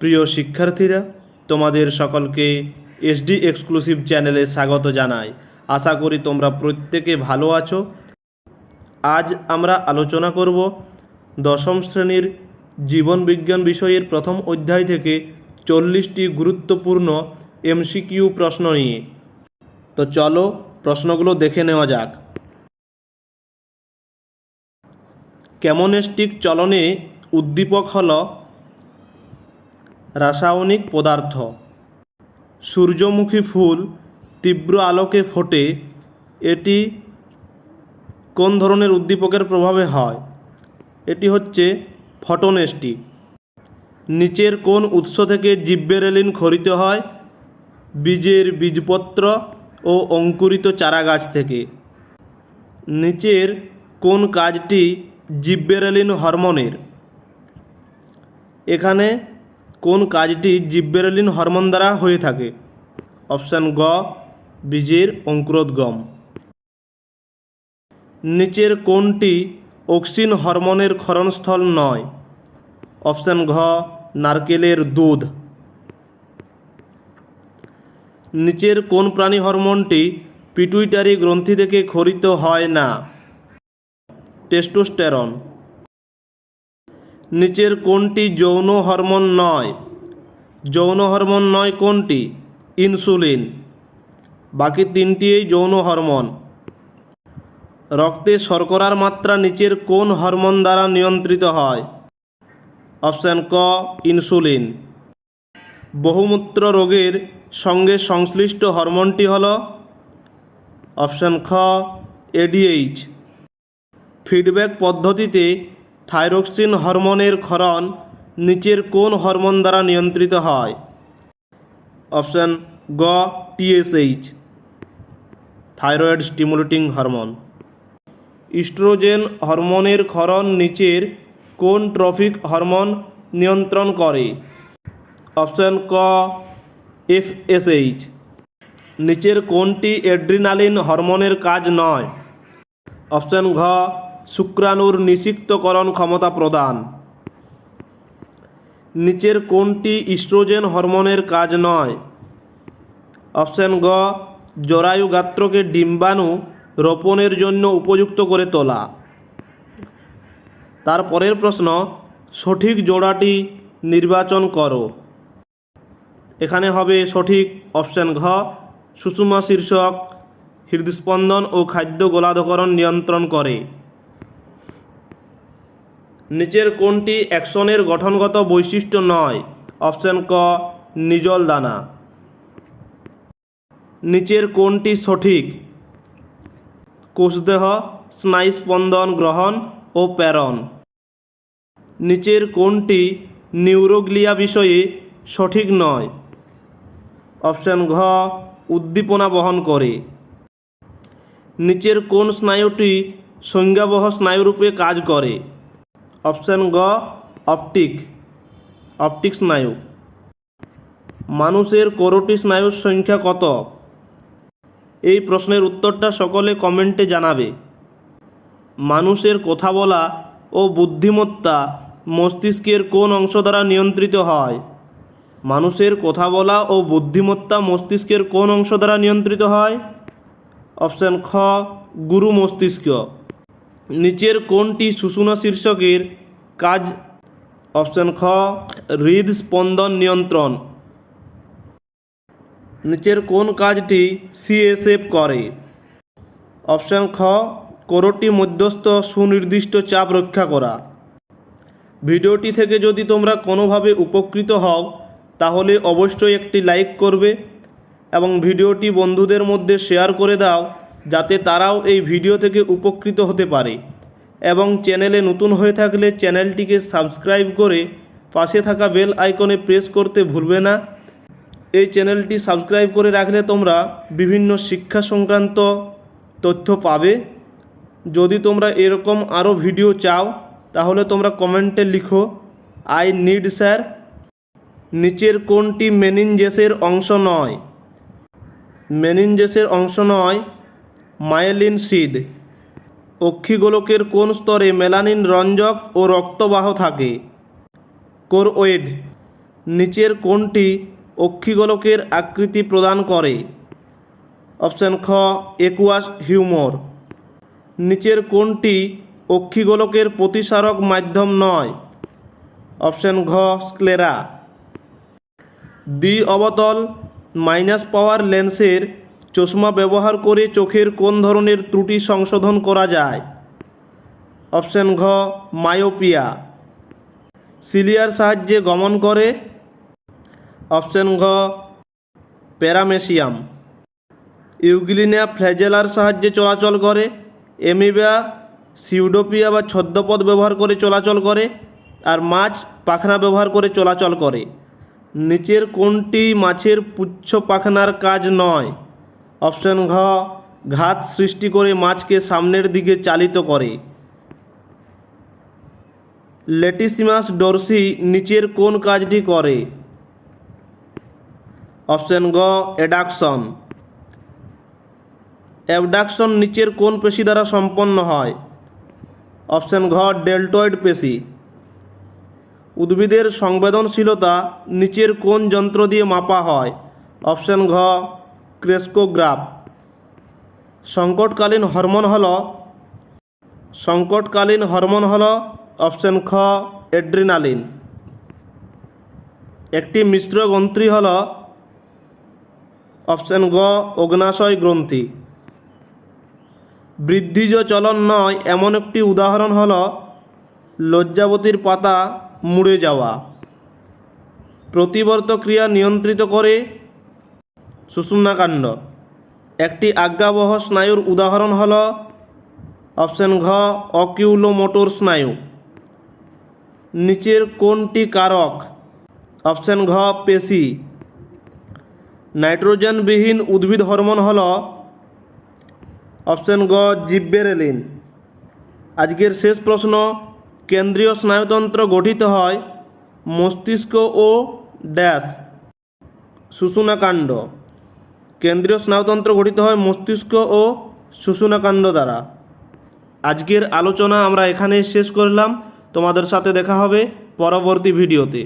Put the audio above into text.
প্রিয় শিক্ষার্থীরা, তোমাদের সকলকে এসডি এক্সক্লুসিভ চ্যানেলে স্বাগত জানাই। আশা করি তোমরা প্রত্যেকে ভালো আছো। আজ আমরা আলোচনা করব দশম শ্রেণির জীবন বিজ্ঞান বিষয়ের প্রথম অধ্যায় থেকে চল্লিশটি গুরুত্বপূর্ণ এমসিকিউ প্রশ্ন নিয়ে। তো চলো প্রশ্নগুলো দেখে নেওয়া যাক। ক্যামনেস্টিক চলনে উদ্দীপক হল রাসায়নিক পদার্থ। সূর্যমুখী ফুল তীব্র আলোকে ফোটে, এটি কোন ধরনের উদ্দীপকের প্রভাবে হয়? এটি হচ্ছে ফটোনেস্টিক নিচের কোন উৎস থেকে জিব্বেরেলিন খরিত হয়? বীজের বীজপত্র ও অঙ্কুরিত চারা গাছ থেকে। নিচের কোন কাজটি জিব্বেরেলিন হরমোনের? এখানে কোন কাজটি জিব্বেরলিন হরমোন দ্বারা হয়ে থাকে? অপশান গ, বীজের অঙ্কুরোদ্গম নিচের কোনটি অক্সিন হরমোনের ক্ষরণস্থল নয়? অপশান ঘ, নারকেলের দুধ। নিচের কোন প্রাণী হরমোনটি পিটুইটারি গ্রন্থি থেকে খরিত হয় না? টেস্টোস্টেরন। নিচের কোনটি যৌন হরমোন নয়? যৌন হরমোন নয় কোনটি? ইনসুলিন। বাকি তিনটিই যৌন হরমোন। রক্তে শর্করার মাত্রা নিচের কোন হরমোন দ্বারা নিয়ন্ত্রিত হয়? অপশান ক, ইনসুলিন। বহুমূত্র রোগের সঙ্গে সংশ্লিষ্ট হরমোনটি হল অপশান খ, এডিএইচ। ফিডব্যাক পদ্ধতিতে থাইরক্সিন হরমোনের ক্ষরণ নিচের কোন হরমোন দ্বারা নিয়ন্ত্রিত হয়? অপশান গ TSH thyroid stimulating hormone. Oestrogen হরমোনের ক্ষরণ নিচের কোন ট্রফিক হরমোন নিয়ন্ত্রণ করে? অপশান ক এফএসএইচ নিচের কোনটি এড্রিনালিন হরমোনের কাজ নয়? অপশান ঘ শুক্রাণুর নিষিক্তকরণ ক্ষমতা প্রদান। নিচের কোনটি ইস্ট্রোজেন হরমোনের কাজ নয়। অপশান গ, জরায়ু গাত্রকে ডিম্বাণু রোপণের জন্য উপযুক্ত করে তোলা। তারপরের প্রশ্ন, সঠিক জোড়াটি নির্বাচন করো। এখানে হবে সঠিক অপশান ঘ সুষুমা শীর্ষক, হৃদস্পন্দন ও খাদ্য গোলাধকরণ নিয়ন্ত্রণ করে। নিচের কোনটি অ্যাকশনের গঠনগত বৈশিষ্ট্য নয়। অপশান ক, নিজল দানা। নিচের কোনটি সঠিক। কোষদেহ স্নায়ুস্পন্দন গ্রহণ ও প্রেরণ। নিচের কোনটি নিউরোগ্লিয়া বিষয়ে সঠিক নয়। অপশান ঘ, উদ্দীপনা বহন করে। নিচের কোন স্নায়ুটি সংজ্ঞাবহ স্নায়ুরূপে কাজ করে। অপশান গ, অপটিক। অপটিক স্নায়ু। মানুষের করোটি স্নায়ুর সংখ্যা কত? এই প্রশ্নের উত্তরটা সকলে কমেন্টে জানাবে। মানুষের কথা বলা ও বুদ্ধিমত্তা মস্তিষ্কের কোন অংশ দ্বারা নিয়ন্ত্রিত হয়? মানুষের কথা বলা ও বুদ্ধিমত্তা মস্তিষ্কের কোন অংশ দ্বারা নিয়ন্ত্রিত হয়? অপশান খ, গুরু মস্তিষ্ক। নিচের কোনটি সুষুনা শীর্ষকের কাজ। অপশান খ, হৃদস্পন্দন নিয়ন্ত্রণ। নিচের কোন কাজটি সিএসএফ করে। অপশান খ, করোটি মধ্যস্থ সুনির্দিষ্ট চাপ রক্ষা করা। ভিডিওটি থেকে যদি তোমরা কোনোভাবে উপকৃত হও, তাহলে অবশ্যই একটি লাইক করবে এবং ভিডিওটি বন্ধুদের মধ্যে শেয়ার করে দাও। যাতে তারাও এই ভিডিও থেকে উপকৃত হতে পারে। এবং চ্যানেলে নতুন হয়ে থাকলে চ্যানেলটিকে সাবস্ক্রাইব করে পাশে থাকা বেল আইকনে প্রেস করতে ভুলবে না। এই চ্যানেলটি সাবস্ক্রাইব করে রাখলে তোমরা বিভিন্ন শিক্ষা সংক্রান্ত তথ্য পাবে। যদি তোমরা এরকম আরও ভিডিও চাও, তাহলে তোমরা কমেন্টে লিখো, আই নিড স্যার। নিচের কোনটি মেনিনজেসের অংশ নয়? মেনিনজেসের অংশ নয় মায়েলিন সিদ। অক্ষিগোলকের কোন স্তরে মেলানিন রঞ্জক ও রক্তবাহ থাকে? কোরওয়েড। নিচের কোনটি অক্ষিগোলকের আকৃতি প্রদান করে। অপশান খ, একুয়াস হিউমর। নিচের কোনটি অক্ষিগোলকের প্রতিসারক মাধ্যম নয়। অপশান ঘ, স্ক্লেরা। দ্বি অবতল মাইনাস পাওয়ার লেন্সের চশমা ব্যবহার করে চোখের কোন ধরনের ত্রুটি সংশোধন করা যায়? অপশান ঘ, মায়োপিয়া। সিলিয়ার সাহায্যে গমন করে। অপশান ঘ প্যারামেসিয়াম ইউগ্লিনিয়া ফ্ল্যাজেলার সাহায্যে চলাচল করে। এমিবা, সিউডোপিয়া বা ছদ্মপদ ব্যবহার করে চলাচল করে। আর মাছ, পাখনা ব্যবহার করে চলাচল করে। নিচের কোনটি মাছের পুচ্ছ পাখনার কাজ নয়? অপশন ঘ, ঘাত সৃষ্টি করে মাছকে সামনের দিকে চালিত করে। লেটিসিমাস ডরসি নিচের কোন কাজটি করে? অপশন গ এডাকশন। অ্যাবডাকশন নিচের কোন পেশি দ্বারা সম্পন্ন হয়? অপশন ঘ, ডেল্টয়েড পেশি। উদ্ভিদের সংবেদনশীলতা নিচের কোন যন্ত্র দিয়ে মাপা হয়? অপশন ঘ ক্রেস্কোগ্রাফ। সংকটকালীন হরমোন হল, সংকটকালীন হরমোন হল অপশন খ, এড্রিনালিন। একটি মিশ্র গ্রন্থি হল অপশন গ, অগ্নাশয় গ্রন্থি। বৃদ্ধিজ চলন নয়, এমন একটি উদাহরণ হল, লজ্জাবতীর পাতা মুড়ে যাওয়া। প্রতিবর্ত ক্রিয়া নিয়ন্ত্রিত করে সুষুম্নাকাণ্ড। একটি আজ্ঞাবহ স্নায়ুর উদাহরণ হল অপশন ঘ, অকিউলোমোটর স্নায়ু। নিচের কোনটি কারক। অপশন ঘ, পেশি। নাইট্রোজেনবিহীন উদ্ভিদ হরমোন হল অপশন গ জিব্বেরেলিন। আজকের শেষ প্রশ্ন, কেন্দ্রীয় স্নায়ুতন্ত্র গঠিত হয় মস্তিষ্ক ও ড্যাশ। শুশুনাকাণ্ড কেন্দ্রীয় স্নায়ুতন্ত্র গঠিত হয় মস্তিষ্ক ও শুশুনাকাণ্ড দ্বারা। আজকের আলোচনা আমরা এখানেই শেষ করলাম। তোমাদের সাথে দেখা হবে পরবর্তী ভিডিওতে।